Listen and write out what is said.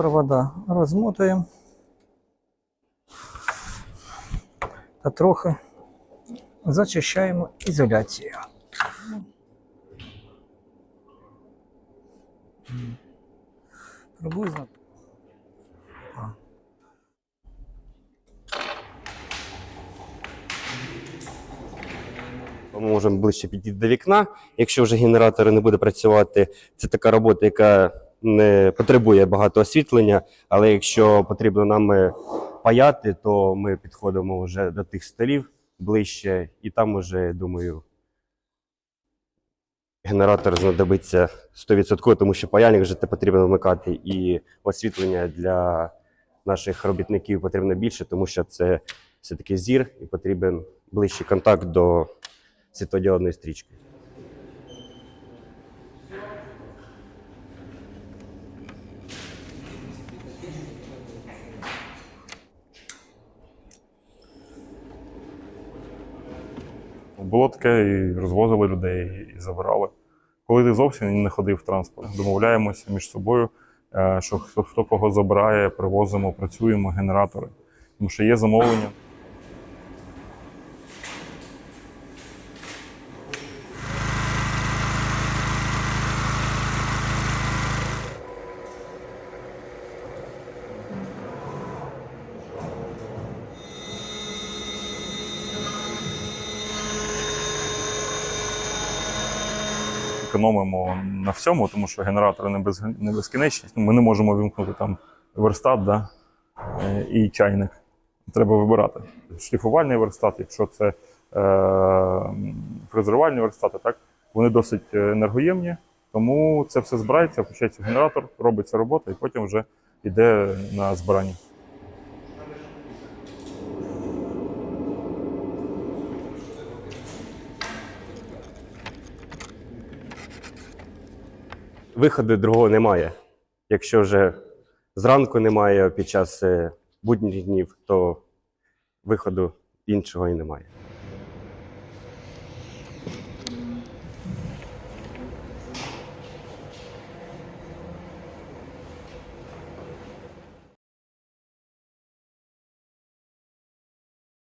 Провода розмотуємо. Та трохи зачищаємо ізоляцією. Приблизно. Ми можемо ближче підійти до вікна. Якщо вже генератор не буде працювати, це така робота, яка не потребує багато освітлення. Але якщо потрібно нам паяти, то ми підходимо вже до тих столів ближче, і там уже, думаю, генератор знадобиться 100%, тому що паяльник вже потрібно вмикати, і освітлення для наших робітників потрібно більше, тому що це все-таки зір і потрібен ближчий контакт до світлодіодної стрічки. Було таке, і розвозили людей, і забирали. Коли ти зовсім не ходив в транспорт, домовляємося між собою, е, що хто, хто кого забирає, привозимо, працюємо, генератори. Тому що є замовлення. Економимо на всьому, тому що генератори не, без, не безкінечні. Ми не можемо вимкнути там верстат да, е, і чайник. Треба вибирати. Шліфувальний верстат, якщо це е, фрезерувальні верстати, так, вони досить енергоємні, тому це все збирається, включається генератор, робиться робота і потім вже йде на збирання. Виходу другого немає. Якщо вже зранку немає під час е, будніх днів, то виходу іншого і немає.